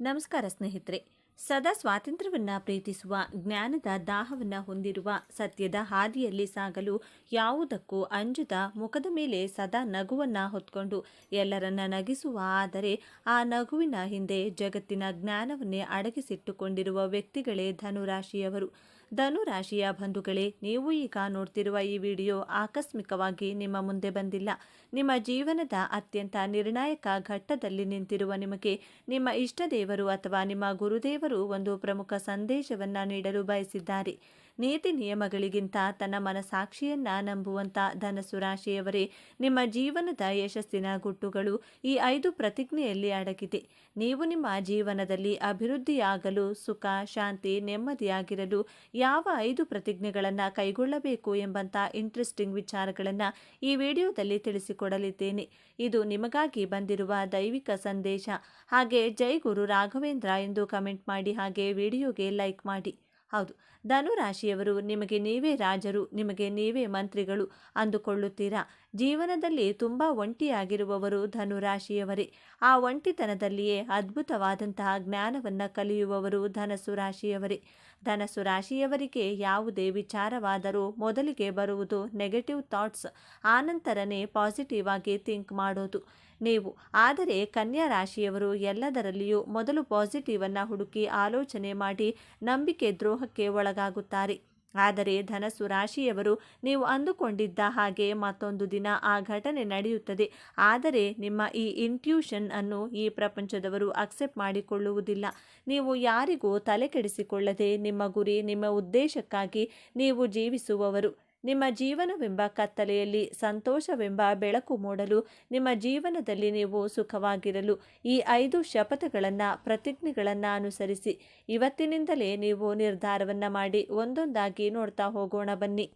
ನಮಸ್ಕಾರ ಸ್ನೇಹಿತರೆ. ಸದಾ ಸ್ವಾತಂತ್ರ್ಯವನ್ನು ಪ್ರೀತಿಸುವ, ಜ್ಞಾನದ ದಾಹವನ್ನು ಹೊಂದಿರುವ, ಸತ್ಯದ ಹಾದಿಯಲ್ಲಿ ಸಾಗಲು ಯಾವುದಕ್ಕೂ ಅಂಜದ ಮುಖದ ಮೇಲೆ ಸದಾ ನಗುವನ್ನು ಹೊತ್ಕೊಂಡು ಎಲ್ಲರನ್ನ ನಗಿಸುವ, ಆದರೆ ಆ ನಗುವಿನ ಹಿಂದೆ ಜಗತ್ತಿನ ಜ್ಞಾನವನ್ನೇ ಅಡಗಿಸಿಟ್ಟುಕೊಂಡಿರುವ ವ್ಯಕ್ತಿಗಳೇ ಧನುರಾಶಿಯವರು. ಧನುರಾಶಿಯ ಬಂಧುಗಳೇ, ನೀವು ಈಗ ನೋಡ್ತಿರುವ ಈ ವಿಡಿಯೋ ಆಕಸ್ಮಿಕವಾಗಿ ನಿಮ್ಮ ಮುಂದೆ ಬಂದಿಲ್ಲ. ನಿಮ್ಮ ಜೀವನದ ಅತ್ಯಂತ ನಿರ್ಣಾಯಕ ಘಟ್ಟದಲ್ಲಿ ನಿಂತಿರುವ ನಿಮಗೆ ನಿಮ್ಮ ಇಷ್ಟ ದೇವರು ಅಥವಾ ನಿಮ್ಮ ಗುರುದೇವರು ಒಂದು ಪ್ರಮುಖ ಸಂದೇಶವನ್ನು ನೀಡಲು ಬಯಸಿದ್ದಾರೆ. ನೀತಿ ನಿಯಮಗಳಿಗಿಂತ ತನ್ನ ಮನಸಾಕ್ಷಿಯನ್ನ ನಂಬುವಂತ ಧನಸು ರಾಶಿಯವರೇ, ನಿಮ್ಮ ಜೀವನದ ಯಶಸ್ಸಿನ ಗುಟ್ಟುಗಳು ಈ ಐದು ಪ್ರತಿಜ್ಞೆಯಲ್ಲಿ ಅಡಗಿದೆ. ನೀವು ನಿಮ್ಮ ಜೀವನದಲ್ಲಿ ಅಭಿವೃದ್ಧಿಯಾಗಲು ಸುಖ, ಶಾಂತಿ, ನೆಮ್ಮದಿಯಾಗಿರಲು ಯಾವ ಐದು ಪ್ರತಿಜ್ಞೆಗಳನ್ನು ಕೈಗೊಳ್ಳಬೇಕು ಎಂಬಂತ ಇಂಟ್ರೆಸ್ಟಿಂಗ್ ವಿಚಾರಗಳನ್ನು ಈ ವಿಡಿಯೋದಲ್ಲಿ ತಿಳಿಸಿಕೊಡಲಿದ್ದೇನೆ. ಇದು ನಿಮಗಾಗಿ ಬಂದಿರುವ ದೈವಿಕ ಸಂದೇಶ. ಹಾಗೆ ಜೈ ಗುರು ರಾಘವೇಂದ್ರ ಎಂದು ಕಮೆಂಟ್ ಮಾಡಿ ಹಾಗೆ ವಿಡಿಯೋಗೆ ಲೈಕ್ ಮಾಡಿ. ಹೌದು. ಧನುರಾಶಿಯವರು, ನಿಮಗೆ ನೀವೇ ರಾಜರು, ನಿಮಗೆ ನೀವೇ ಮಂತ್ರಿಗಳು ಅಂದುಕೊಳ್ಳುತ್ತೀರಾ? ಜೀವನದಲ್ಲಿ ತುಂಬ ಒಂಟಿಯಾಗಿರುವವರು ಧನುರಾಶಿಯವರೇ. ಆ ಒಂಟಿತನದಲ್ಲಿಯೇ ಅದ್ಭುತವಾದಂತಹ ಜ್ಞಾನವನ್ನು ಕಲಿಯುವವರು ಧನಸು ರಾಶಿಯವರೇ. ಧನಸು ರಾಶಿಯವರಿಗೆ ಯಾವುದೇ ವಿಚಾರವಾದರೂ ಮೊದಲಿಗೆ ಬರುವುದು ನೆಗೆಟಿವ್ ಥಾಟ್ಸ್ ಆನಂತರನೇ ಪಾಸಿಟಿವ್ ಆಗಿ ಥಿಂಕ್ ಮಾಡೋದು. ನೀವು. ಆದರೆ ಕನ್ಯಾ ರಾಶಿಯವರು ಎಲ್ಲದರಲ್ಲಿಯೂ ಮೊದಲು ಪಾಸಿಟಿವನ್ನು ಹುಡುಕಿ ಆಲೋಚನೆ ಮಾಡಿ ನಂಬಿಕೆ ದ್ರೋಹಕ್ಕೆ ಒಳಗಾಗುತ್ತಾರೆ. ಆದರೆ ಧನಸ್ಸು ರಾಶಿಯವರು ನೀವು ಅಂದುಕೊಂಡಿದ್ದ ಹಾಗೆ ಮತ್ತೊಂದು ದಿನ ಆ ಘಟನೆ ನಡೆಯುತ್ತದೆ. ಆದರೆ ನಿಮ್ಮ ಈ ಇಂಟ್ಯೂಷನ್ ಅನ್ನು ಈ ಪ್ರಪಂಚದವರು ಅಕ್ಸೆಪ್ಟ್ ಮಾಡಿಕೊಳ್ಳುವುದಿಲ್ಲ. ನೀವು ಯಾರಿಗೂ ತಲೆ ಕೆಡಿಸಿಕೊಳ್ಳದೆ ನಿಮ್ಮ ಗುರಿ ನಿಮ್ಮ ಉದ್ದೇಶಕ್ಕಾಗಿ ನೀವು ಜೀವಿಸುವವರು. ನಿಮ್ಮ ಜೀವನವೆಂಬ ಕತ್ತಲೆಯಲ್ಲಿ ಸಂತೋಷವೆಂಬ ಬೆಳಕು ಮೂಡಲು ನಿಮ್ಮ ಜೀವನದಲ್ಲಿ ನೀವು ಸುಖವಾಗಿರಲು ಈ ಐದು ಶಪಥಗಳನ್ನು, ಪ್ರತಿಜ್ಞೆಗಳನ್ನು ಅನುಸರಿಸಿ. ಇವತ್ತಿನಿಂದಲೇ ನೀವು ನಿರ್ಧಾರವನ್ನು ಮಾಡಿ ಒಂದೊಂದಾಗಿ ನೋಡ್ತಾ ಹೋಗೋಣ ಬನ್ನಿ.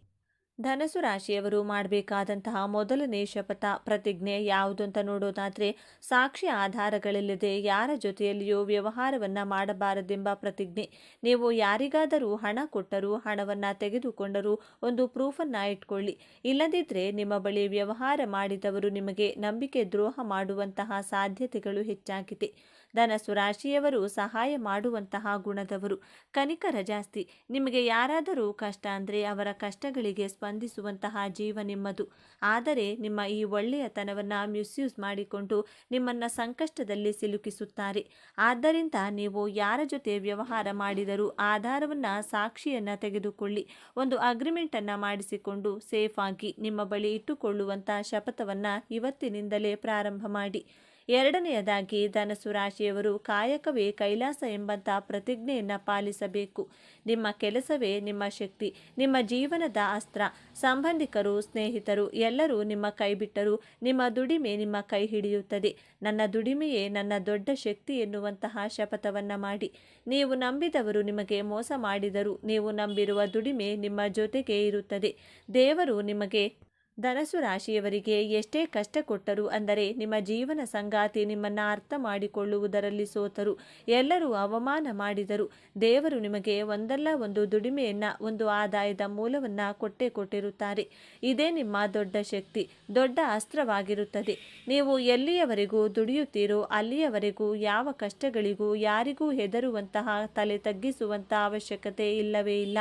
ಧನಸು ರಾಶಿಯವರು ಮಾಡಬೇಕಾದಂತಹ ಮೊದಲನೇ ಶಪಥ ಪ್ರತಿಜ್ಞೆ ಯಾವುದು ಅಂತ ನೋಡೋದಾದರೆ, ಸಾಕ್ಷಿ ಆಧಾರಗಳಿಲ್ಲದೆ ಯಾರ ಜೊತೆಯಲ್ಲಿಯೂ ವ್ಯವಹಾರವನ್ನು ಮಾಡಬಾರದೆಂಬ ಪ್ರತಿಜ್ಞೆ. ನೀವು ಯಾರಿಗಾದರೂ ಹಣ ಕೊಟ್ಟರೂ, ಹಣವನ್ನು ತೆಗೆದುಕೊಂಡರೂ ಒಂದು ಪ್ರೂಫನ್ನು ಇಟ್ಕೊಳ್ಳಿ. ಇಲ್ಲದಿದ್ದರೆ ನಿಮ್ಮ ಬಳಿ ವ್ಯವಹಾರ ಮಾಡಿದವರು ನಿಮಗೆ ನಂಬಿಕೆ ದ್ರೋಹ ಮಾಡುವಂತಹ ಸಾಧ್ಯತೆಗಳು ಹೆಚ್ಚಾಗಿದೆ. ಧನಸು ರಾಶಿಯವರು ಸಹಾಯ ಮಾಡುವಂತಹ ಗುಣದವರು. ಕನಿಕರ ಜಾಸ್ತಿ ನಿಮಗೆ ಯಾರಾದರೂ ಕಷ್ಟ ಅಂದರೆ ಅವರ ಕಷ್ಟಗಳಿಗೆ ಸ್ಪಂದಿಸುವಂತಹ ಜೀವ ನಿಮ್ಮದು. ಆದರೆ ನಿಮ್ಮ ಈ ಒಳ್ಳೆಯತನವನ್ನು ಮಿಸ್ಯೂಸ್ ಮಾಡಿಕೊಂಡು ನಿಮ್ಮನ್ನು ಸಂಕಷ್ಟದಲ್ಲಿ ಸಿಲುಕಿಸುತ್ತಾರೆ. ಆದ್ದರಿಂದ ನೀವು ಯಾರ ಜೊತೆ ವ್ಯವಹಾರ ಮಾಡಿದರೂ ಆಧಾರವನ್ನು ಸಾಕ್ಷಿಯನ್ನು ತೆಗೆದುಕೊಳ್ಳಿ. ಒಂದು ಅಗ್ರಿಮೆಂಟನ್ನು ಮಾಡಿಸಿಕೊಂಡು ಸೇಫ್ ಆಗಿ ನಿಮ್ಮ ಬಳಿ ಇಟ್ಟುಕೊಳ್ಳುವಂಥ ಶಪಥವನ್ನು ಇವತ್ತಿನಿಂದಲೇ ಪ್ರಾರಂಭ ಮಾಡಿ. ಎರಡನೆಯದಾಗಿ ಧನಸು ರಾಶಿಯವರು ಕಾಯಕವೇ ಕೈಲಾಸ ಎಂಬಂಥ ಪ್ರತಿಜ್ಞೆಯನ್ನು ಪಾಲಿಸಬೇಕು. ನಿಮ್ಮ ಕೆಲಸವೇ ನಿಮ್ಮ ಶಕ್ತಿ, ನಿಮ್ಮ ಜೀವನದ ಅಸ್ತ್ರ. ಸಂಬಂಧಿಕರು, ಸ್ನೇಹಿತರು ಎಲ್ಲರೂ ನಿಮ್ಮ ಕೈ ಬಿಟ್ಟರು ನಿಮ್ಮ ದುಡಿಮೆ ನಿಮ್ಮ ಕೈ ಹಿಡಿಯುತ್ತದೆ. ನನ್ನ ದುಡಿಮೆಯೇ ನನ್ನ ದೊಡ್ಡ ಶಕ್ತಿ ಎನ್ನುವಂತಹ ಶಪಥವನ್ನು ಮಾಡಿ. ನೀವು ನಂಬಿದವರು ನಿಮಗೆ ಮೋಸ ಮಾಡಿದರು ನೀವು ನಂಬಿರುವ ದುಡಿಮೆ ನಿಮ್ಮ ಜೊತೆಗೆ ಇರುತ್ತದೆ. ದೇವರು ನಿಮಗೆ ಧನಸು ರಾಶಿಯವರಿಗೆ ಎಷ್ಟೇ ಕಷ್ಟ ಕೊಟ್ಟರು ಅಂದರೆ ನಿಮ್ಮ ಜೀವನ ಸಂಗಾತಿ ನಿಮ್ಮನ್ನು ಅರ್ಥ ಮಾಡಿಕೊಳ್ಳುವುದರಲ್ಲಿ ಸೋತರು. ಎಲ್ಲರೂ ಅವಮಾನ ಮಾಡಿದರು. ದೇವರು ನಿಮಗೆ ಒಂದಲ್ಲ ಒಂದು ದುಡಿಮೆಯನ್ನು, ಒಂದು ಆದಾಯದ ಮೂಲವನ್ನು ಕೊಟ್ಟೇ ಕೊಟ್ಟಿರುತ್ತಾರೆ. ಇದೇ ನಿಮ್ಮ ದೊಡ್ಡ ಶಕ್ತಿ, ದೊಡ್ಡ ಅಸ್ತ್ರವಾಗಿರುತ್ತದೆ. ನೀವು ಎಲ್ಲಿಯವರೆಗೂ ದುಡಿಯುತ್ತೀರೋ ಅಲ್ಲಿಯವರೆಗೂ ಯಾವ ಕಷ್ಟಗಳಿಗೂ ಯಾರಿಗೂ ಹೆದರುವಂತಹ, ತಲೆ ತಗ್ಗಿಸುವಂತಹ ಅವಶ್ಯಕತೆ ಇಲ್ಲವೇ ಇಲ್ಲ.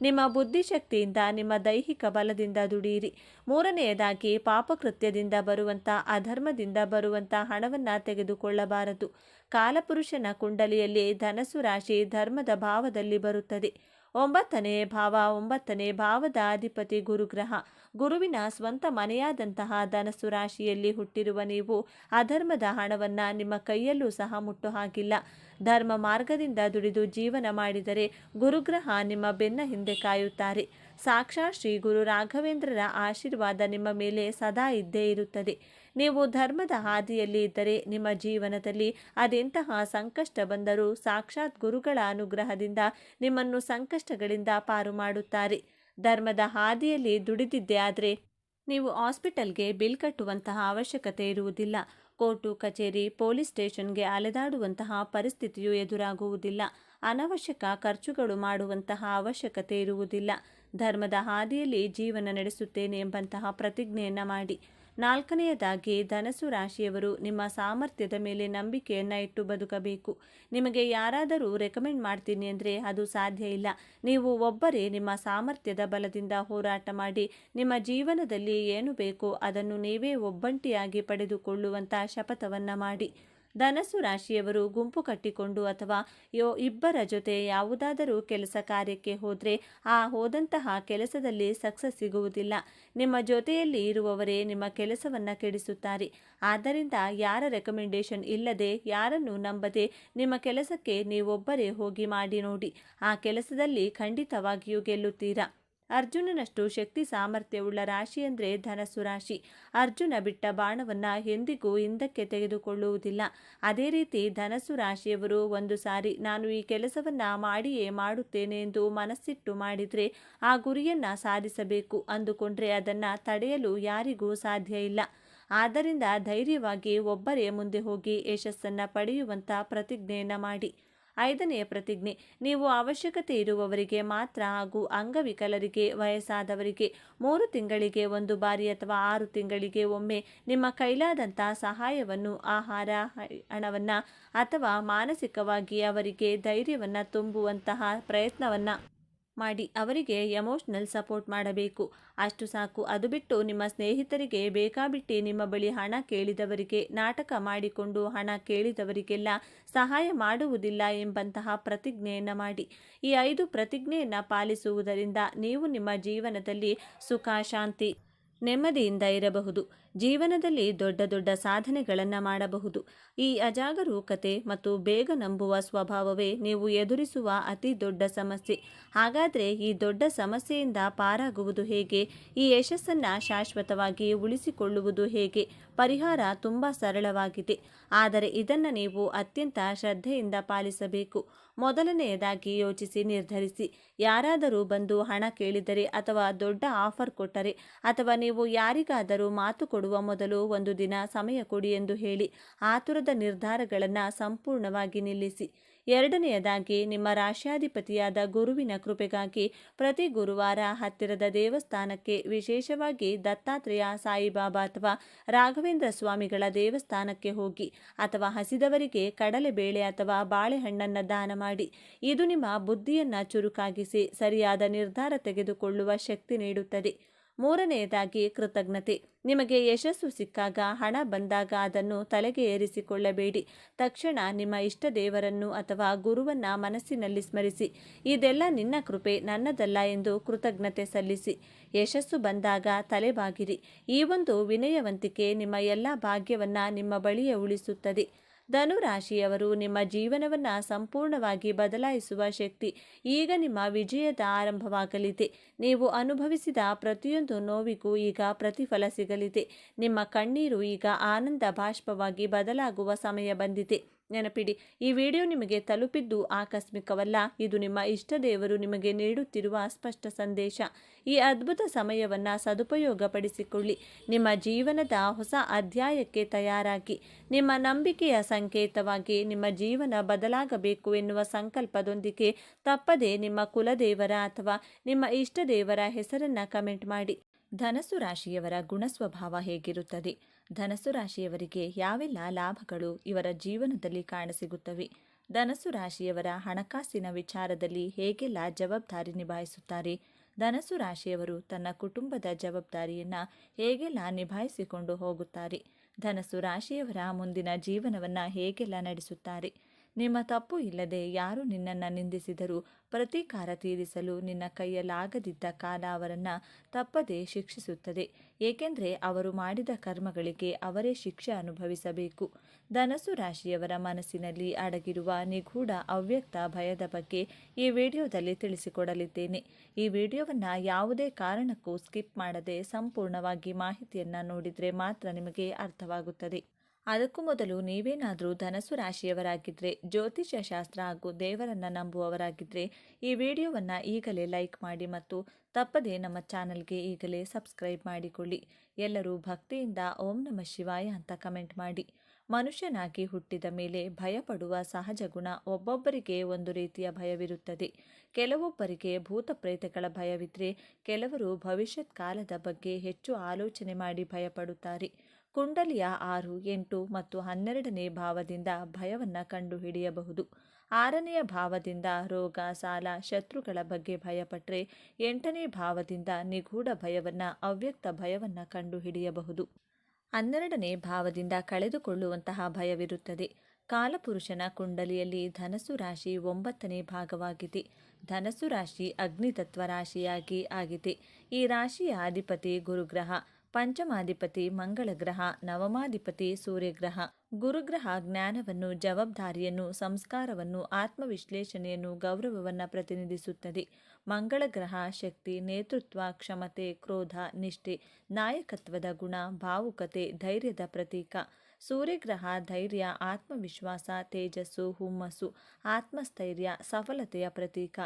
ನಿಮ್ಮ ಬುದ್ಧಿಶಕ್ತಿಯಿಂದ, ನಿಮ್ಮ ದೈಹಿಕ ಬಲದಿಂದ ದುಡಿಯಿರಿ ಮೂರನೆಯದಾಗಿ, ಪಾಪಕೃತ್ಯದಿಂದ ಬರುವಂಥ, ಅಧರ್ಮದಿಂದ ಬರುವಂಥ ಹಣವನ್ನು ತೆಗೆದುಕೊಳ್ಳಬಾರದು. ಕಾಲಪುರುಷನ ಕುಂಡಲಿಯಲ್ಲಿ ಧನಸು ರಾಶಿ ಧರ್ಮದ ಭಾವದಲ್ಲಿ ಬರುತ್ತದೆ. ಒಂಬತ್ತನೇ ಭಾವ, ಒಂಬತ್ತನೇ ಭಾವದ ಅಧಿಪತಿ ಗುರುಗ್ರಹ. ಗುರುವಿನ ಸ್ವಂತ ಮನೆಯಾದಂತಹ ಧನಸ್ಸು ರಾಶಿಯಲ್ಲಿ ಹುಟ್ಟಿರುವ ನೀವು ಅಧರ್ಮದ ಹಣವನ್ನು ನಿಮ್ಮ ಕೈಯಲ್ಲೂ ಸಹ ಮುಟ್ಟು ಹಾಕಿಲ್ಲ ಧರ್ಮ ಮಾರ್ಗದಿಂದ ದುಡಿದು ಜೀವನ ಮಾಡಿದರೆ ಗುರುಗ್ರಹ ನಿಮ್ಮ ಬೆನ್ನ ಹಿಂದೆ ಕಾಯುತ್ತಾರೆ. ಸಾಕ್ಷಾತ್ ಶ್ರೀ ಗುರು ರಾಘವೇಂದ್ರರ ಆಶೀರ್ವಾದ ನಿಮ್ಮ ಮೇಲೆ ಸದಾ ಇದ್ದೇ ಇರುತ್ತದೆ. ನೀವು ಧರ್ಮದ ಹಾದಿಯಲ್ಲಿ ಇದ್ದರೆ ನಿಮ್ಮ ಜೀವನದಲ್ಲಿ ಅದೆಂತಹ ಸಂಕಷ್ಟ ಬಂದರೂ ಸಾಕ್ಷಾತ್ ಗುರುಗಳ ಅನುಗ್ರಹದಿಂದ ನಿಮ್ಮನ್ನು ಸಂಕಷ್ಟಗಳಿಂದ ಪಾರು ಮಾಡುತ್ತಾರೆ. ಧರ್ಮದ ಹಾದಿಯಲ್ಲಿ ದುಡಿದಿದ್ದೆ ಆದರೆ ನೀವು ಹಾಸ್ಪಿಟಲ್ಗೆ ಬಿಲ್ ಕಟ್ಟುವಂತಹ ಅವಶ್ಯಕತೆ ಇರುವುದಿಲ್ಲ. ಕೋರ್ಟು, ಕಚೇರಿ, ಪೊಲೀಸ್ ಸ್ಟೇಷನ್ಗೆ ಅಲೆದಾಡುವಂತಹ ಪರಿಸ್ಥಿತಿಯು ಎದುರಾಗುವುದಿಲ್ಲ. ಅನವಶ್ಯಕ ಖರ್ಚುಗಳು ಮಾಡುವಂತಹ ಅವಶ್ಯಕತೆ ಇರುವುದಿಲ್ಲ. ಧರ್ಮದ ಹಾದಿಯಲ್ಲಿ ಜೀವನ ನಡೆಸುತ್ತೇನೆ ಎಂಬಂತಹ ಪ್ರತಿಜ್ಞೆಯನ್ನು ಮಾಡಿ. ನಾಲ್ಕನೆಯದಾಗಿ ಧನಸು ರಾಶಿಯವರು ನಿಮ್ಮ ಸಾಮರ್ಥ್ಯದ ಮೇಲೆ ನಂಬಿಕೆಯನ್ನು ಇಟ್ಟು ಬದುಕಬೇಕು. ನಿಮಗೆ ಯಾರಾದರೂ ರೆಕಮೆಂಡ್ ಮಾಡ್ತೀನಿ ಅಂದರೆ ಅದು ಸಾಧ್ಯ ಇಲ್ಲ. ನೀವು ಒಬ್ಬರೇ ನಿಮ್ಮ ಸಾಮರ್ಥ್ಯದ ಬಲದಿಂದ ಹೋರಾಟ ಮಾಡಿ, ನಿಮ್ಮ ಜೀವನದಲ್ಲಿ ಏನು ಬೇಕೋ ಅದನ್ನು ನೀವೇ ಒಬ್ಬಂಟಿಯಾಗಿ ಪಡೆದುಕೊಳ್ಳುವಂಥ ಶಪಥವನ್ನು ಮಾಡಿ. ಧನಸ್ಸು ರಾಶಿಯವರು ಗುಂಪು ಕಟ್ಟಿಕೊಂಡು ಅಥವಾ ಯೋ ಇಬ್ಬರ ಜೊತೆ ಯಾವುದಾದರೂ ಕೆಲಸ ಕಾರ್ಯಕ್ಕೆ ಹೋದರೆ ಆ ಹೋದಂತಹ ಕೆಲಸದಲ್ಲಿ ಸಕ್ಸಸ್ ಸಿಗುವುದಿಲ್ಲ. ನಿಮ್ಮ ಜೊತೆಯಲ್ಲಿ ಇರುವವರೇ ನಿಮ್ಮ ಕೆಲಸವನ್ನು ಕೆಡಿಸುತ್ತಾರೆ. ಆದ್ದರಿಂದ ಯಾರ ರೆಕಮೆಂಡೇಶನ್ ಇಲ್ಲದೆ ಯಾರನ್ನು ನಂಬದೆ ನಿಮ್ಮ ಕೆಲಸಕ್ಕೆ ನೀವೊಬ್ಬರೇ ಹೋಗಿ ಮಾಡಿ ನೋಡಿ. ಆ ಕೆಲಸದಲ್ಲಿ ಖಂಡಿತವಾಗಿಯೂ ಗೆಲ್ಲುತ್ತೀರಾ? ಅರ್ಜುನನಷ್ಟು ಶಕ್ತಿ ಸಾಮರ್ಥ್ಯವುಳ್ಳ ರಾಶಿ ಅಂದರೆ ಧನಸ್ಸು ರಾಶಿ. ಅರ್ಜುನ ಬಿಟ್ಟ ಬಾಣವನ್ನು ಎಂದಿಗೂ ಹಿಂದಕ್ಕೆ ತೆಗೆದುಕೊಳ್ಳುವುದಿಲ್ಲ. ಅದೇ ರೀತಿ ಧನಸ್ಸು ರಾಶಿಯವರು ಒಂದು ಸಾರಿ, ನಾನು ಈ ಕೆಲಸವನ್ನು ಮಾಡಿಯೇ ಮಾಡುತ್ತೇನೆ ಎಂದು ಮನಸ್ಸಿಟ್ಟು ಮಾಡಿದರೆ ಆ ಗುರಿಯನ್ನು ಸಾಧಿಸಬೇಕು ಅಂದುಕೊಂಡ್ರೆ ಅದನ್ನು ತಡೆಯಲು ಯಾರಿಗೂ ಸಾಧ್ಯ ಇಲ್ಲ. ಆದ್ದರಿಂದ ಧೈರ್ಯವಾಗಿ ಒಬ್ಬರೇ ಮುಂದೆ ಹೋಗಿ ಯಶಸ್ಸನ್ನು ಪಡೆಯುವಂಥ ಪ್ರತಿಜ್ಞೆಯನ್ನು ಮಾಡಿ. ಐದನೆಯ ಪ್ರತಿಜ್ಞೆ, ನೀವು ಅವಶ್ಯಕತೆ ಇರುವವರಿಗೆ ಮಾತ್ರ ಹಾಗೂ ಅಂಗವಿಕಲರಿಗೆ ವಯಸ್ಸಾದವರಿಗೆ ಮೂರು ತಿಂಗಳಿಗೆ ಒಂದು ಬಾರಿ ಅಥವಾ ಆರು ತಿಂಗಳಿಗೆ ಒಮ್ಮೆ ನಿಮ್ಮ ಕೈಲಾದಂಥ ಸಹಾಯವನ್ನು, ಆಹಾರ, ಹಣವನ್ನು ಅಥವಾ ಮಾನಸಿಕವಾಗಿ ಅವರಿಗೆ ಧೈರ್ಯವನ್ನು ತುಂಬುವಂತಹ ಪ್ರಯತ್ನವನ್ನು ಮಾಡಿ ಅವರಿಗೆ ಎಮೋಷ್ನಲ್ ಸಪೋರ್ಟ್ ಮಾಡಬೇಕು. ಅಷ್ಟು ಸಾಕು. ಅದು ಬಿಟ್ಟು ನಿಮ್ಮ ಸ್ನೇಹಿತರಿಗೆ ಬೇಕಾಬಿಟ್ಟಿ ನಿಮ್ಮ ಬಳಿ ಹಣ ಕೇಳಿದವರಿಗೆ ನಾಟಕ ಮಾಡಿಕೊಂಡು ಹಣ ಕೇಳಿದವರಿಗೆಲ್ಲ ಸಹಾಯ ಮಾಡುವುದಿಲ್ಲ ಎಂಬಂತಹ ಪ್ರತಿಜ್ಞೆಯನ್ನು ಮಾಡಿ. ಈ ಐದು ಪ್ರತಿಜ್ಞೆಯನ್ನು ಪಾಲಿಸುವುದರಿಂದ ನೀವು ನಿಮ್ಮ ಜೀವನದಲ್ಲಿ ಸುಖ, ಶಾಂತಿ, ನೆಮ್ಮದಿಯಿಂದ ಇರಬಹುದು. ಜೀವನದಲ್ಲಿ ದೊಡ್ಡ ದೊಡ್ಡ ಸಾಧನೆಗಳನ್ನು ಮಾಡಬಹುದು. ಈ ಅಜಾಗರೂಕತೆ ಮತ್ತು ಬೇಗ ನಂಬುವ ಸ್ವಭಾವವೇ ನೀವು ಎದುರಿಸುವ ಅತಿ ದೊಡ್ಡ ಸಮಸ್ಯೆ. ಹಾಗಾದರೆ ಈ ದೊಡ್ಡ ಸಮಸ್ಯೆಯಿಂದ ಪಾರಾಗುವುದು ಹೇಗೆ? ಈ ಯಶಸ್ಸನ್ನು ಶಾಶ್ವತವಾಗಿ ಉಳಿಸಿಕೊಳ್ಳುವುದು ಹೇಗೆ? ಪರಿಹಾರ ತುಂಬ ಸರಳವಾಗಿದೆ. ಆದರೆ ಇದನ್ನು ನೀವು ಅತ್ಯಂತ ಶ್ರದ್ಧೆಯಿಂದ ಪಾಲಿಸಬೇಕು. ಮೊದಲನೆಯದಾಗಿ ಯೋಚಿಸಿ, ನಿರ್ಧರಿಸಿ. ಯಾರಾದರೂ ಬಂದು ಹಣ ಕೇಳಿದರೆ ಅಥವಾ ದೊಡ್ಡ ಆಫರ್ ಕೊಟ್ಟರೆ ಅಥವಾ ನೀವು ಯಾರಿಗಾದರೂ ಮಾತು ಕೊಡುವ ಮೊದಲು ಒಂದು ದಿನ ಸಮಯ ಕೊಡಿ ಎಂದು ಹೇಳಿ ಆತುರದ ನಿರ್ಧಾರಗಳನ್ನು ಸಂಪೂರ್ಣವಾಗಿ ನಿಲ್ಲಿಸಿ. ಎರಡನೆಯದಾಗಿ, ನಿಮ್ಮ ರಾಶ್ಯಾಧಿಪತಿಯಾದ ಗುರುವಿನ ಕೃಪೆಗಾಗಿ ಪ್ರತಿ ಗುರುವಾರ ಹತ್ತಿರದ ದೇವಸ್ಥಾನಕ್ಕೆ ವಿಶೇಷವಾಗಿ ದತ್ತಾತ್ರೇಯ ಸಾಯಿಬಾಬಾ ಅಥವಾ ರಾಘವೇಂದ್ರ ಸ್ವಾಮಿಗಳ ದೇವಸ್ಥಾನಕ್ಕೆ ಹೋಗಿ, ಅಥವಾ ಹಸಿದವರಿಗೆ ಕಡಲೆಬೇಳೆ ಅಥವಾ ಬಾಳೆಹಣ್ಣನ್ನು ದಾನ ಮಾಡಿ. ಇದು ನಿಮ್ಮ ಬುದ್ಧಿಯನ್ನು ಚುರುಕಾಗಿಸಿ, ಸರಿಯಾದ ನಿರ್ಧಾರ ತೆಗೆದುಕೊಳ್ಳುವ ಶಕ್ತಿ ನೀಡುತ್ತದೆ. ಮೂರನೆಯದಾಗಿ ಕೃತಜ್ಞತೆ. ನಿಮಗೆ ಯಶಸ್ಸು ಸಿಕ್ಕಾಗ, ಹಣ ಬಂದಾಗ ಅದನ್ನು ತಲೆಗೆ ಏರಿಸಿಕೊಳ್ಳಬೇಡಿ. ತಕ್ಷಣ ನಿಮ್ಮ ಇಷ್ಟ ದೇವರನ್ನು ಅಥವಾ ಗುರುವನ್ನ ಮನಸ್ಸಿನಲ್ಲಿ ಸ್ಮರಿಸಿ. ಇದೆಲ್ಲ ನಿನ್ನ ಕೃಪೆ, ನನ್ನದಲ್ಲ ಎಂದು ಕೃತಜ್ಞತೆ ಸಲ್ಲಿಸಿ. ಯಶಸ್ಸು ಬಂದಾಗ ತಲೆಬಾಗಿರಿ. ಈ ಒಂದು ವಿನಯವಂತಿಕೆ ನಿಮ್ಮ ಎಲ್ಲ ಭಾಗ್ಯವನ್ನ ನಿಮ್ಮ ಬಳಿಯೇ ಉಳಿಸುತ್ತದೆ. ಧನು ರಾಶಿಯವರು ನಿಮ್ಮ ಜೀವನವನ್ನು ಸಂಪೂರ್ಣವಾಗಿ ಬದಲಾಯಿಸುವ ಶಕ್ತಿ. ಈಗ ನಿಮ್ಮ ವಿಜಯದ ಆರಂಭವಾಗಲಿದೆ. ನೀವು ಅನುಭವಿಸಿದ ಪ್ರತಿಯೊಂದು ನೋವಿಗೂ ಈಗ ಪ್ರತಿಫಲ ಸಿಗಲಿದೆ. ನಿಮ್ಮ ಕಣ್ಣೀರು ಈಗ ಆನಂದ ಬಾಷ್ಪವಾಗಿ ಬದಲಾಗುವ ಸಮಯ ಬಂದಿದೆ. ನೆನಪಿಡಿ, ಈ ವಿಡಿಯೋ ನಿಮಗೆ ತಲುಪಿದ್ದು ಆಕಸ್ಮಿಕವಲ್ಲ. ಇದು ನಿಮ್ಮ ಇಷ್ಟ ದೇವರು ನಿಮಗೆ ನೀಡುತ್ತಿರುವ ಸ್ಪಷ್ಟ ಸಂದೇಶ. ಈ ಅದ್ಭುತ ಸಮಯವನ್ನು ಸದುಪಯೋಗಪಡಿಸಿಕೊಳ್ಳಿ. ನಿಮ್ಮ ಜೀವನದ ಹೊಸ ಅಧ್ಯಾಯಕ್ಕೆ ತಯಾರಾಗಿ. ನಿಮ್ಮ ನಂಬಿಕೆಯ ಸಂಕೇತವಾಗಿ ನಿಮ್ಮ ಜೀವನ ಬದಲಾಗಬೇಕು ಎನ್ನುವ ಸಂಕಲ್ಪದೊಂದಿಗೆ ತಪ್ಪದೆ ನಿಮ್ಮ ಕುಲದೇವರ ಅಥವಾ ನಿಮ್ಮ ಇಷ್ಟ ದೇವರ ಹೆಸರನ್ನು ಕಮೆಂಟ್ ಮಾಡಿ. ಧನಸು ರಾಶಿಯವರ ಗುಣಸ್ವಭಾವ ಹೇಗಿರುತ್ತದೆ? ಧನಸ್ಸು ರಾಶಿಯವರಿಗೆ ಯಾವೆಲ್ಲ ಲಾಭಗಳು ಇವರ ಜೀವನದಲ್ಲಿ ಕಾಣಸಿಗುತ್ತವೆ? ಧನಸು ರಾಶಿಯವರ ಹಣಕಾಸಿನ ವಿಚಾರದಲ್ಲಿ ಹೇಗೆಲ್ಲ ಜವಾಬ್ದಾರಿ ನಿಭಾಯಿಸುತ್ತಾರೆ? ಧನಸು ರಾಶಿಯವರು ತನ್ನ ಕುಟುಂಬದ ಜವಾಬ್ದಾರಿಯನ್ನು ಹೇಗೆಲ್ಲ ನಿಭಾಯಿಸಿಕೊಂಡು ಹೋಗುತ್ತಾರೆ? ಧನಸು ರಾಶಿಯವರ ಮುಂದಿನ ಜೀವನವನ್ನು ಹೇಗೆಲ್ಲ ನಡೆಸುತ್ತಾರೆ? ನಿಮ್ಮ ತಪ್ಪು ಇಲ್ಲದೆ ಯಾರು ನಿನ್ನನ್ನು ನಿಂದಿಸಿದರೂ ಪ್ರತೀಕಾರ ತೀರಿಸಲು ನಿನ್ನ ಕೈಯಲ್ಲಾಗದಿದ್ದ ಕಾಲ ಅವರನ್ನು ತಪ್ಪದೇ ಶಿಕ್ಷಿಸುತ್ತದೆ. ಏಕೆಂದರೆ ಅವರು ಮಾಡಿದ ಕರ್ಮಗಳಿಗೆ ಅವರೇ ಶಿಕ್ಷೆ ಅನುಭವಿಸಬೇಕು. ಧನಸು ರಾಶಿಯವರ ಮನಸ್ಸಿನಲ್ಲಿ ಅಡಗಿರುವ ನಿಗೂಢ ಅವ್ಯಕ್ತ ಭಯದ ಬಗ್ಗೆ ಈ ವಿಡಿಯೋದಲ್ಲಿ ತಿಳಿಸಿಕೊಡಲಿದ್ದೇನೆ. ಈ ವಿಡಿಯೋವನ್ನು ಯಾವುದೇ ಕಾರಣಕ್ಕೂ ಸ್ಕಿಪ್ ಮಾಡದೆ ಸಂಪೂರ್ಣವಾಗಿ ಮಾಹಿತಿಯನ್ನು ನೋಡಿದರೆ ಮಾತ್ರ ನಿಮಗೆ ಅರ್ಥವಾಗುತ್ತದೆ. ಅದಕ್ಕೂ ಮೊದಲು ನೀವೇನಾದರೂ ಧನಸು ರಾಶಿಯವರಾಗಿದ್ದರೆ ಜ್ಯೋತಿಷ್ಯ ಶಾಸ್ತ್ರ ಹಾಗೂ ದೇವರನ್ನು ನಂಬುವವರಾಗಿದ್ದರೆ ಈ ವಿಡಿಯೋವನ್ನು ಈಗಲೇ ಲೈಕ್ ಮಾಡಿ ಮತ್ತು ತಪ್ಪದೇ ನಮ್ಮ ಚಾನಲ್ಗೆ ಈಗಲೇ ಸಬ್ಸ್ಕ್ರೈಬ್ ಮಾಡಿಕೊಳ್ಳಿ. ಎಲ್ಲರೂ ಭಕ್ತಿಯಿಂದ ಓಂ ನಮ ಶಿವಾಯ ಅಂತ ಕಮೆಂಟ್ ಮಾಡಿ. ಮನುಷ್ಯನಾಗಿ ಹುಟ್ಟಿದ ಮೇಲೆ ಭಯಪಡುವ ಸಹಜ ಗುಣ ಒಬ್ಬೊಬ್ಬರಿಗೆ ಒಂದು ರೀತಿಯ ಭಯವಿರುತ್ತದೆ. ಕೆಲವೊಬ್ಬರಿಗೆ ಭೂತ ಪ್ರೇತಗಳ ಭಯವಿದ್ದರೆ ಕೆಲವರು ಭವಿಷ್ಯತ್ ಕಾಲದ ಬಗ್ಗೆ ಹೆಚ್ಚು ಆಲೋಚನೆ ಮಾಡಿ ಭಯಪಡುತ್ತಾರೆ. ಕುಂಡಲಿಯ ಆರು, ಎಂಟು ಮತ್ತು ಹನ್ನೆರಡನೇ ಭಾವದಿಂದ ಭಯವನ್ನು ಕಂಡುಹಿಡಿಯಬಹುದು. ಆರನೆಯ ಭಾವದಿಂದ ರೋಗ, ಸಾಲ, ಶತ್ರುಗಳ ಬಗ್ಗೆ ಭಯಪಟ್ಟರೆ ಎಂಟನೇ ಭಾವದಿಂದ ನಿಗೂಢ ಭಯವನ್ನು, ಅವ್ಯಕ್ತ ಭಯವನ್ನು ಕಂಡುಹಿಡಿಯಬಹುದು. ಹನ್ನೆರಡನೇ ಭಾವದಿಂದ ಕಳೆದುಕೊಳ್ಳುವಂತಹ ಭಯವಿರುತ್ತದೆ. ಕಾಲಪುರುಷನ ಕುಂಡಲಿಯಲ್ಲಿ ಧನಸ್ಸು ರಾಶಿ ಒಂಬತ್ತನೇ ಭಾಗವಾಗಿದೆ. ಧನಸ್ಸು ರಾಶಿ ಅಗ್ನಿತತ್ವ ರಾಶಿಯಾಗಿ ಆಗಿದೆ. ಈ ರಾಶಿಯ ಅಧಿಪತಿ ಗುರುಗ್ರಹ ಪಂಚಮಾಧಿಪತಿ ಮಂಗಳ ಗ್ರಹ ನವಮಾಧಿಪತಿ ಸೂರ್ಯಗ್ರಹ. ಗುರುಗ್ರಹ ಜ್ಞಾನವನ್ನು, ಜವಾಬ್ದಾರಿಯನ್ನು, ಸಂಸ್ಕಾರವನ್ನು, ಆತ್ಮವಿಶ್ಲೇಷಣೆಯನ್ನು ಗೌರವವನ್ನು ಪ್ರತಿನಿಧಿಸುತ್ತದೆ. ಮಂಗಳ ಗ್ರಹ ಶಕ್ತಿ, ನೇತೃತ್ವ, ಕ್ಷಮತೆ, ಕ್ರೋಧ, ನಿಷ್ಠೆ, ನಾಯಕತ್ವದ ಗುಣ, ಭಾವುಕತೆ, ಧೈರ್ಯದ ಪ್ರತೀಕ. ಸೂರ್ಯಗ್ರಹ ಧೈರ್ಯ, ಆತ್ಮವಿಶ್ವಾಸ, ತೇಜಸ್ಸು, ಹುಮ್ಮಸ್ಸು, ಆತ್ಮಸ್ಥೈರ್ಯ, ಸಫಲತೆಯ ಪ್ರತೀಕ.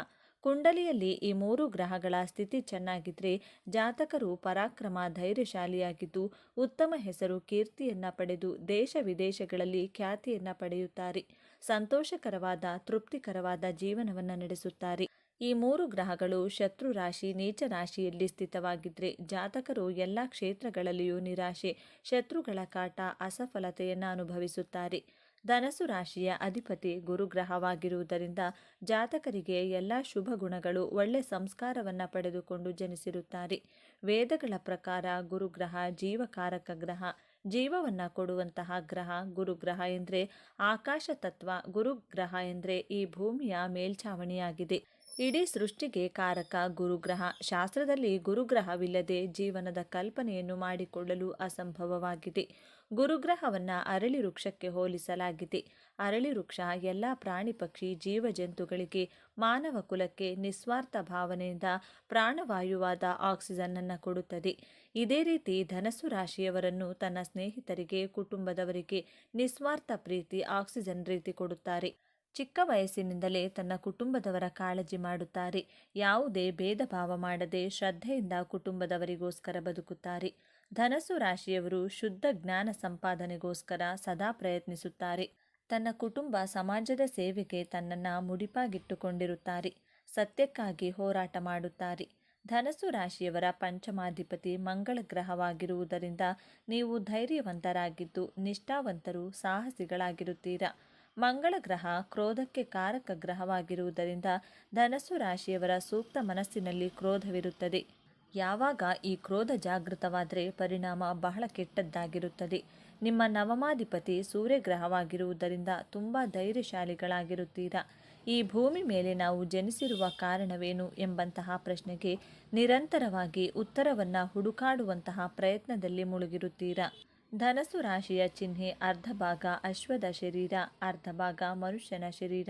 ಕುಂಡಲಿಯಲ್ಲಿ ಈ ಮೂರು ಗ್ರಹಗಳ ಸ್ಥಿತಿ ಚೆನ್ನಾಗಿದ್ರೆ ಜಾತಕರು ಪರಾಕ್ರಮ ಧೈರ್ಯಶಾಲಿಯಾಗಿದ್ದು ಉತ್ತಮ ಹೆಸರು ಕೀರ್ತಿಯನ್ನ ಪಡೆದು ದೇಶ ವಿದೇಶಗಳಲ್ಲಿ ಖ್ಯಾತಿಯನ್ನ ಪಡೆಯುತ್ತಾರೆ. ಸಂತೋಷಕರವಾದ, ತೃಪ್ತಿಕರವಾದ ಜೀವನವನ್ನು ನಡೆಸುತ್ತಾರೆ. ಈ ಮೂರು ಗ್ರಹಗಳು ಶತ್ರು ರಾಶಿ, ನೀಚ ರಾಶಿಯಲ್ಲಿ ಸ್ಥಿತವಾಗಿದ್ದರೆ ಜಾತಕರು ಎಲ್ಲ ಕ್ಷೇತ್ರಗಳಲ್ಲಿಯೂ ನಿರಾಶೆ, ಶತ್ರುಗಳ ಕಾಟ, ಅಸಫಲತೆಯನ್ನು ಅನುಭವಿಸುತ್ತಾರೆ. ಧನಸು ರಾಶಿಯ ಅಧಿಪತಿ ಗುರುಗ್ರಹವಾಗಿರುವುದರಿಂದ ಜಾತಕರಿಗೆ ಎಲ್ಲ ಶುಭ ಗುಣಗಳು ಒಳ್ಳೆ ಸಂಸ್ಕಾರವನ್ನು ಪಡೆದುಕೊಂಡು ಜನಿಸಿರುತ್ತಾರೆ. ವೇದಗಳ ಪ್ರಕಾರ ಗುರುಗ್ರಹ ಜೀವಕಾರಕ ಗ್ರಹ. ಜೀವವನ್ನು ಕೊಡುವಂತಹ ಗ್ರಹ ಗುರುಗ್ರಹ ಎಂದರೆ ಆಕಾಶ ತತ್ವ, ಗುರುಗ್ರಹ ಎಂದರೆ ಈ ಭೂಮಿಯ ಮೇಲ್ಛಾವಣಿಯಾಗಿದೆ. ಇಡೀ ಸೃಷ್ಟಿಗೆ ಕಾರಕ ಗುರುಗ್ರಹ. ಶಾಸ್ತ್ರದಲ್ಲಿ ಗುರುಗ್ರಹವಿಲ್ಲದೆ ಜೀವನದ ಕಲ್ಪನೆಯನ್ನು ಮಾಡಿಕೊಳ್ಳಲು ಅಸಂಭವವಾಗಿದೆ. ಗುರುಗ್ರಹವನ್ನು ಅರಳಿ ವೃಕ್ಷಕ್ಕೆ ಹೋಲಿಸಲಾಗಿದೆ. ಅರಳಿ ವೃಕ್ಷ ಎಲ್ಲ ಪ್ರಾಣಿ ಪಕ್ಷಿ ಜೀವ ಜಂತುಗಳಿಗೆ ಮಾನವ ಕುಲಕ್ಕೆ ನಿಸ್ವಾರ್ಥ ಭಾವನೆಯಿಂದ ಪ್ರಾಣವಾಯುವಾದ ಆಕ್ಸಿಜನ್ನನ್ನು ಕೊಡುತ್ತದೆ. ಇದೇ ರೀತಿ ಧನಸ್ಸು ರಾಶಿಯವರನ್ನು ತನ್ನ ಸ್ನೇಹಿತರಿಗೆ, ಕುಟುಂಬದವರಿಗೆ ನಿಸ್ವಾರ್ಥ ಪ್ರೀತಿ, ಆಕ್ಸಿಜನ್ ರೀತಿ ಕೊಡುತ್ತಾರೆ. ಚಿಕ್ಕ ವಯಸ್ಸಿನಿಂದಲೇ ತನ್ನ ಕುಟುಂಬದವರ ಕಾಳಜಿ ಮಾಡುತ್ತಾರೆ. ಯಾವುದೇ ಭೇದ ಭಾವ ಮಾಡದೆ ಶ್ರದ್ಧೆಯಿಂದ ಕುಟುಂಬದವರಿಗೋಸ್ಕರ ಬದುಕುತ್ತಾರೆ. ಧನಸ್ಸು ರಾಶಿಯವರು ಶುದ್ಧ ಜ್ಞಾನ ಸಂಪಾದನೆಗೋಸ್ಕರ ಸದಾ ಪ್ರಯತ್ನಿಸುತ್ತಾರೆ. ತನ್ನ ಕುಟುಂಬ ಸಮಾಜದ ಸೇವೆಗೆ ತನ್ನನ್ನು ಮುಡಿಪಾಗಿಟ್ಟುಕೊಂಡಿರುತ್ತಾರೆ. ಸತ್ಯಕ್ಕಾಗಿ ಹೋರಾಟ ಮಾಡುತ್ತಾರೆ. ಧನಸು ರಾಶಿಯವರ ಪಂಚಮಾಧಿಪತಿ ಮಂಗಳ ಗ್ರಹವಾಗಿರುವುದರಿಂದ ನೀವು ಧೈರ್ಯವಂತರಾಗಿದ್ದು ನಿಷ್ಠಾವಂತರು ಸಾಹಸಿಗಳಾಗಿರುತ್ತೀರಾ? ಮಂಗಳ ಗ್ರಹ ಕ್ರೋಧಕ್ಕೆ ಕಾರಕ ಗ್ರಹವಾಗಿರುವುದರಿಂದ ಧನಸು ರಾಶಿಯವರ ಸೂಕ್ತ ಮನಸ್ಸಿನಲ್ಲಿ ಕ್ರೋಧವಿರುತ್ತದೆ. ಯಾವಾಗ ಈ ಕ್ರೋಧ ಜಾಗೃತವಾದರೆ ಪರಿಣಾಮ ಬಹಳ ಕೆಟ್ಟದ್ದಾಗಿರುತ್ತದೆ. ನಿಮ್ಮ ನವಮಾಧಿಪತಿ ಸೂರ್ಯಗ್ರಹವಾಗಿರುವುದರಿಂದ ತುಂಬ ಧೈರ್ಯಶಾಲಿಗಳಾಗಿರುತ್ತೀರಾ? ಈ ಭೂಮಿ ಮೇಲೆ ನಾವು ಜನಿಸಿರುವ ಕಾರಣವೇನು ಎಂಬಂತಹ ಪ್ರಶ್ನೆಗೆ ನಿರಂತರವಾಗಿ ಉತ್ತರವನ್ನು ಹುಡುಕಾಡುವಂತಹ ಪ್ರಯತ್ನದಲ್ಲಿ ಮುಳುಗಿರುತ್ತೀರಾ? ಧನಸ್ಸು ರಾಶಿಯ ಚಿಹ್ನೆ ಅರ್ಧ ಭಾಗ ಅಶ್ವದ ಶರೀರ ಅರ್ಧ ಭಾಗ ಮನುಷ್ಯನ ಶರೀರ.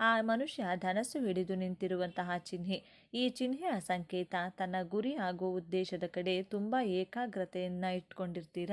ಆ ಮನುಷ್ಯ ಧನಸ್ಸು ಹಿಡಿದು ನಿಂತಿರುವಂತಹ ಚಿಹ್ನೆ. ಈ ಚಿಹ್ನೆಯ ಸಂಕೇತ ತನ್ನ ಗುರಿ ಹಾಗೂ ಉದ್ದೇಶದ ಕಡೆ ತುಂಬ ಏಕಾಗ್ರತೆಯನ್ನು ಇಟ್ಕೊಂಡಿರ್ತೀರ?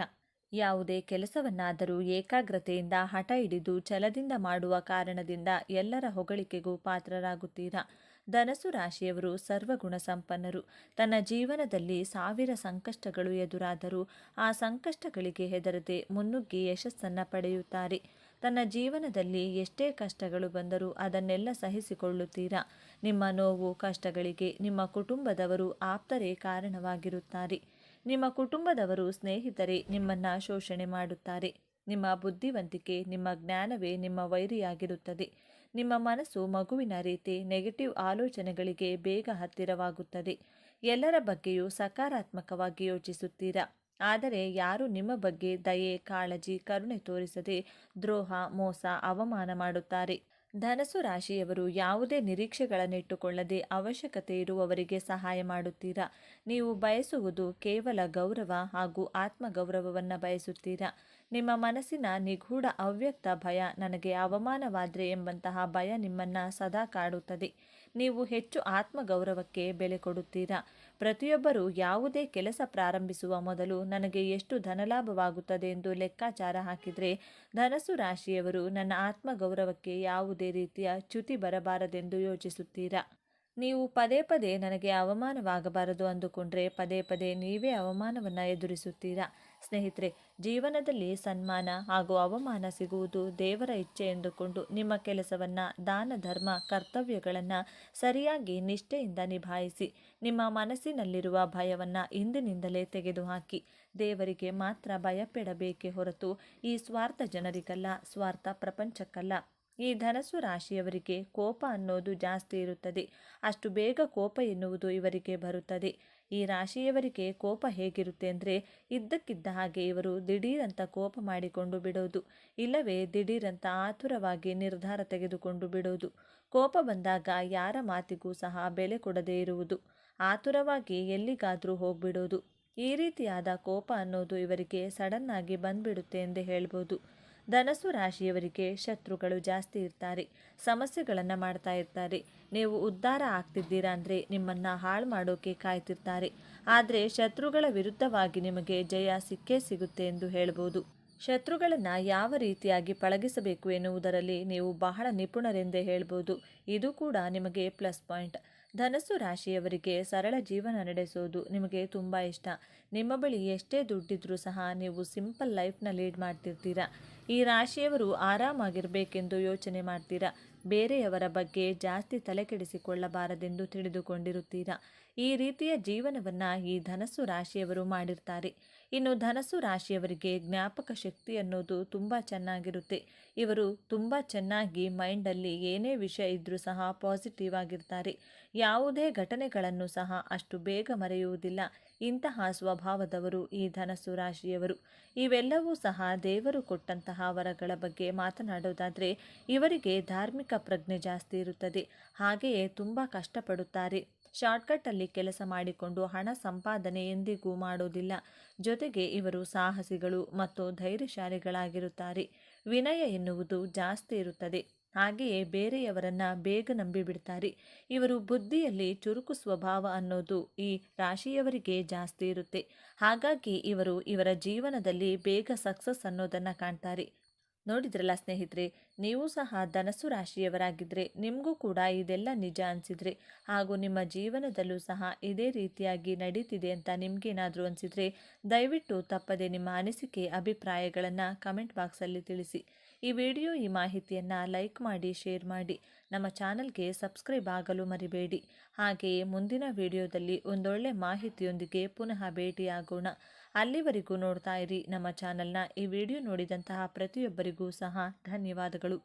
ಯಾವುದೇ ಕೆಲಸವನ್ನಾದರೂ ಏಕಾಗ್ರತೆಯಿಂದ ಹಠ ಹಿಡಿದು ಛಲದಿಂದ ಮಾಡುವ ಕಾರಣದಿಂದ ಎಲ್ಲರ ಹೊಗಳಿಕೆಗೂ ಪಾತ್ರರಾಗುತ್ತೀರಾ? ಧನಸು ರಾಶಿಯವರು ಸರ್ವಗುಣ ಸಂಪನ್ನರು. ತನ್ನ ಜೀವನದಲ್ಲಿ ಸಾವಿರ ಸಂಕಷ್ಟಗಳು ಎದುರಾದರೂ ಆ ಸಂಕಷ್ಟಗಳಿಗೆ ಹೆದರದೆ ಮುನ್ನುಗ್ಗಿ ಯಶಸ್ಸನ್ನು ಪಡೆಯುತ್ತಾರೆ. ತನ್ನ ಜೀವನದಲ್ಲಿ ಎಷ್ಟೇ ಕಷ್ಟಗಳು ಬಂದರೂ ಅದನ್ನೆಲ್ಲ ಸಹಿಸಿಕೊಳ್ಳುತ್ತೀರಾ? ನಿಮ್ಮ ನೋವು ಕಷ್ಟಗಳಿಗೆ ನಿಮ್ಮ ಕುಟುಂಬದವರು ಆಪ್ತರೇ ಕಾರಣವಾಗಿರುತ್ತಾರೆ. ನಿಮ್ಮ ಕುಟುಂಬದವರು ಸ್ನೇಹಿತರೇ ನಿಮ್ಮನ್ನು ಶೋಷಣೆ ಮಾಡುತ್ತಾರೆ. ನಿಮ್ಮ ಬುದ್ಧಿವಂತಿಕೆ, ನಿಮ್ಮ ಜ್ಞಾನವೇ ನಿಮ್ಮ ವೈರಿಯಾಗಿರುತ್ತದೆ. ನಿಮ್ಮ ಮನಸ್ಸು ಮಗುವಿನ ರೀತಿ ನೆಗೆಟಿವ್ ಆಲೋಚನೆಗಳಿಗೆ ಬೇಗ ಹತ್ತಿರವಾಗುತ್ತದೆ. ಎಲ್ಲರ ಬಗ್ಗೆಯೂ ಸಕಾರಾತ್ಮಕವಾಗಿ ಯೋಚಿಸುತ್ತೀರಾ? ಆದರೆ ಯಾರು ನಿಮ್ಮ ಬಗ್ಗೆ ದಯೆ, ಕಾಳಜಿ, ಕರುಣೆ ತೋರಿಸದೆ ದ್ರೋಹ, ಮೋಸ, ಅವಮಾನ ಮಾಡುತ್ತಾರೆ? ಧನಸು ರಾಶಿಯವರು ಯಾವುದೇ ನಿರೀಕ್ಷೆಗಳನ್ನಿಟ್ಟುಕೊಳ್ಳದೆ ಅವಶ್ಯಕತೆ ಇರುವವರಿಗೆ ಸಹಾಯ ಮಾಡುತ್ತೀರಾ? ನೀವು ಬಯಸುವುದು ಕೇವಲ ಗೌರವ ಹಾಗೂ ಆತ್ಮಗೌರವವನ್ನು ಬಯಸುತ್ತೀರಾ? ನಿಮ್ಮ ಮನಸ್ಸಿನ ನಿಗೂಢ ಅವ್ಯಕ್ತ ಭಯ ನನಗೆ ಅವಮಾನವಾದ್ರೆ ಎಂಬಂತಹ ಭಯ ನಿಮ್ಮನ್ನು ಸದಾ ಕಾಡುತ್ತದೆ. ನೀವು ಹೆಚ್ಚು ಆತ್ಮಗೌರವಕ್ಕೆ ಬೆಲೆ ಕೊಡುತ್ತೀರಾ? ಪ್ರತಿಯೊಬ್ಬರೂ ಯಾವುದೇ ಕೆಲಸ ಪ್ರಾರಂಭಿಸುವ ಮೊದಲು ನನಗೆ ಎಷ್ಟು ಧನಲಾಭವಾಗುತ್ತದೆ ಎಂದು ಲೆಕ್ಕಾಚಾರ ಹಾಕಿದರೆ ಧನಸು ರಾಶಿಯವರು ನನ್ನ ಆತ್ಮಗೌರವಕ್ಕೆ ಯಾವುದೇ ರೀತಿಯ ಚ್ಯುತಿ ಬರಬಾರದೆಂದು ಯೋಚಿಸುತ್ತೀರಾ? ನೀವು ಪದೇ ಪದೇ ನನಗೆ ಅವಮಾನವಾಗಬಾರದು ಅಂದುಕೊಂಡ್ರೆ ಪದೇ ಪದೇ ನೀವೇ ಅವಮಾನವನ್ನು ಎದುರಿಸುತ್ತೀರಾ? ಸ್ನೇಹಿತರೆ, ಜೀವನದಲ್ಲಿ ಸನ್ಮಾನ ಹಾಗೂ ಅವಮಾನ ಸಿಗುವುದು ದೇವರ ಇಚ್ಛೆ ಎಂದುಕೊಂಡು ನಿಮ್ಮ ಕೆಲಸವನ್ನು ದಾನ, ಧರ್ಮ, ಕರ್ತವ್ಯಗಳನ್ನು ಸರಿಯಾಗಿ ನಿಷ್ಠೆಯಿಂದ ನಿಭಾಯಿಸಿ, ನಿಮ್ಮ ಮನಸ್ಸಿನಲ್ಲಿರುವ ಭಯವನ್ನು ಇಂದಿನಿಂದಲೇ ತೆಗೆದುಹಾಕಿ, ದೇವರಿಗೆ ಮಾತ್ರ ಭಯಪಡಬೇಕೇ ಹೊರತು ಈ ಸ್ವಾರ್ಥ ಜನರಿಗಲ್ಲ, ಸ್ವಾರ್ಥ ಪ್ರಪಂಚಕ್ಕಲ್ಲ. ಈ ಧನಸ್ಸು ರಾಶಿಯವರಿಗೆ ಕೋಪ ಅನ್ನೋದು ಜಾಸ್ತಿ ಇರುತ್ತದೆ. ಅಷ್ಟು ಬೇಗ ಕೋಪ ಎನ್ನುವುದು ಇವರಿಗೆ ಬರುತ್ತದೆ. ಈ ರಾಶಿಯವರಿಗೆ ಕೋಪ ಹೇಗಿರುತ್ತೆ ಅಂದರೆ ಇದ್ದಕ್ಕಿದ್ದ ಹಾಗೆ ಇವರು ದಿಢೀರಂತ ಕೋಪ ಮಾಡಿಕೊಂಡು ಬಿಡೋದು. ಇಲ್ಲವೇ ದಿಢೀರಂತ ಆತುರವಾಗಿ ನಿರ್ಧಾರ ತೆಗೆದುಕೊಂಡು ಬಿಡೋದು. ಕೋಪ ಬಂದಾಗ ಯಾರ ಮಾತಿಗೂ ಸಹ ಬೆಲೆ ಕೊಡದೇ ಇರುವುದು. ಆತುರವಾಗಿ ಎಲ್ಲಿಗಾದರೂ ಹೋಗ್ಬಿಡೋದು. ಈ ರೀತಿಯಾದ ಕೋಪ ಅನ್ನೋದು ಇವರಿಗೆ ಸಡನ್ನಾಗಿ ಬಂದ್ಬಿಡುತ್ತೆ ಎಂದೇ ಹೇಳ್ಬೋದು. ಧನಸು ರಾಶಿಯವರಿಗೆ ಶತ್ರುಗಳು ಜಾಸ್ತಿ ಇರ್ತಾರೆ. ಸಮಸ್ಯೆಗಳನ್ನು ಮಾಡ್ತಾ ಇರ್ತಾರೆ. ನೀವು ಉದ್ಧಾರ ಆಗ್ತಿದ್ದೀರಾ ಅಂದರೆ ನಿಮ್ಮನ್ನು ಹಾಳು ಮಾಡೋಕೆ ಕಾಯ್ತಿರ್ತಾರೆ. ಆದರೆ ಶತ್ರುಗಳ ವಿರುದ್ಧವಾಗಿ ನಿಮಗೆ ಜಯ ಸಿಕ್ಕೇ ಸಿಗುತ್ತೆ ಎಂದು ಹೇಳ್ಬೋದು. ಶತ್ರುಗಳನ್ನು ಯಾವ ರೀತಿಯಾಗಿ ಪಳಗಿಸಬೇಕು ಎನ್ನುವುದರಲ್ಲಿ ನೀವು ಬಹಳ ನಿಪುಣರೆಂದೇ ಹೇಳ್ಬೋದು. ಇದು ಕೂಡ ನಿಮಗೆ ಪ್ಲಸ್ ಪಾಯಿಂಟ್. ಧನಸ್ಸು ರಾಶಿಯವರಿಗೆ ಸರಳ ಜೀವನ ನಡೆಸೋದು ನಿಮಗೆ ತುಂಬ ಇಷ್ಟ. ನಿಮ್ಮ ಬಳಿ ಎಷ್ಟೇ ದುಡ್ಡಿದ್ರೂ ಸಹ ನೀವು ಸಿಂಪಲ್ ಲೈಫ್ನ ಲೀಡ್ ಮಾಡ್ತಿರ್ತೀರಾ. ಈ ರಾಶಿಯವರು ಆರಾಮಾಗಿರಬೇಕೆಂದು ಯೋಚನೆ ಮಾಡ್ತೀರಾ. ಬೇರೆಯವರ ಬಗ್ಗೆ ಜಾಸ್ತಿ ತಲೆಕೆಡಿಸಿಕೊಳ್ಳಬಾರದೆಂದು ತಿಳಿದುಕೊಂಡಿರುತ್ತೀರಾ? ಈ ರೀತಿಯ ಜೀವನವನ್ನು ಈ ಧನಸ್ಸು ರಾಶಿಯವರು ಮಾಡಿರ್ತಾರೆ. ಇನ್ನು ಧನಸ್ಸು ರಾಶಿಯವರಿಗೆ ಜ್ಞಾಪಕ ಶಕ್ತಿ ಅನ್ನೋದು ತುಂಬ ಚೆನ್ನಾಗಿರುತ್ತೆ. ಇವರು ತುಂಬ ಚೆನ್ನಾಗಿ ಮೈಂಡಲ್ಲಿ ಏನೇ ವಿಷಯ ಇದ್ದರೂ ಸಹ ಪಾಸಿಟಿವ್ ಆಗಿರ್ತಾರೆ. ಯಾವುದೇ ಘಟನೆಗಳನ್ನು ಸಹ ಅಷ್ಟು ಬೇಗ ಮರೆಯುವುದಿಲ್ಲ. ಇಂತಹ ಸ್ವಭಾವದವರು ಈ ಧನಸ್ಸು ರಾಶಿಯವರು. ಇವೆಲ್ಲವೂ ಸಹ ದೇವರು ಕೊಟ್ಟಂತಹ ವರಗಳ ಬಗ್ಗೆ ಮಾತನಾಡೋದಾದರೆ, ಇವರಿಗೆ ಧಾರ್ಮಿಕ ಪ್ರಜ್ಞೆ ಜಾಸ್ತಿ ಇರುತ್ತದೆ. ಹಾಗೆಯೇ ತುಂಬ ಕಷ್ಟಪಡುತ್ತಾರೆ. ಶಾರ್ಟ್ಕಟ್ಟಲ್ಲಿ ಕೆಲಸ ಮಾಡಿಕೊಂಡು ಹಣ ಸಂಪಾದನೆ ಎಂದಿಗೂ ಮಾಡೋದಿಲ್ಲ. ಜೊತೆಗೆ ಇವರು ಸಾಹಸಿಗಳು ಮತ್ತು ಧೈರ್ಯಶಾಲಿಗಳಾಗಿರುತ್ತಾರೆ. ವಿನಯ ಎನ್ನುವುದು ಜಾಸ್ತಿ ಇರುತ್ತದೆ. ಹಾಗೆಯೇ ಬೇರೆಯವರನ್ನ ಬೇಗ ನಂಬಿಬಿಡ್ತಾರೆ. ಇವರು ಬುದ್ಧಿಯಲ್ಲಿ ಚುರುಕು ಸ್ವಭಾವ ಅನ್ನೋದು ಈ ರಾಶಿಯವರಿಗೆ ಜಾಸ್ತಿ ಇರುತ್ತೆ. ಹಾಗಾಗಿ ಇವರು ಇವರ ಜೀವನದಲ್ಲಿ ಬೇಗ ಸಕ್ಸಸ್ ಅನ್ನೋದನ್ನು ಕಾಣ್ತಾರೆ. ನೋಡಿದ್ರಲ್ಲ ಸ್ನೇಹಿತರೆ, ನೀವು ಸಹ ಧನಸ್ಸು ರಾಶಿಯವರಾಗಿದ್ದರೆ ನಿಮಗೂ ಕೂಡ ಇದೆಲ್ಲ ನಿಜ ಅನಿಸಿದರೆ ಹಾಗೂ ನಿಮ್ಮ ಜೀವನದಲ್ಲೂ ಸಹ ಇದೇ ರೀತಿಯಾಗಿ ನಡೀತಿದೆ ಅಂತ ನಿಮಗೇನಾದರೂ ಅನಿಸಿದರೆ ದಯವಿಟ್ಟು ತಪ್ಪದೆ ನಿಮ್ಮ ಅನಿಸಿಕೆ, ಅಭಿಪ್ರಾಯಗಳನ್ನು ಕಮೆಂಟ್ ಬಾಕ್ಸಲ್ಲಿ ತಿಳಿಸಿ. ಈ ವಿಡಿಯೋ, ಈ ಮಾಹಿತಿಯನ್ನು ಲೈಕ್ ಮಾಡಿ, ಶೇರ್ ಮಾಡಿ. ನಮ್ಮ ಚಾನಲ್ಗೆ ಸಬ್ಸ್ಕ್ರೈಬ್ ಆಗಲು ಮರಿಬೇಡಿ. ಹಾಗೆಯೇ ಮುಂದಿನ ವಿಡಿಯೋದಲ್ಲಿ ಒಂದೊಳ್ಳೆ ಮಾಹಿತಿಯೊಂದಿಗೆ ಪುನಃ ಭೇಟಿಯಾಗೋಣ. ಅಲ್ಲಿವರೆಗೂ ನೋಡ್ತಾ ಇರಿ ನಮ್ಮ ಚಾನಲ್ನ ಈ ವಿಡಿಯೋ ನೋಡಿದಂತಹ ಪ್ರತಿಯೊಬ್ಬರಿಗೂ ಸಹ ಧನ್ಯವಾದಗಳು.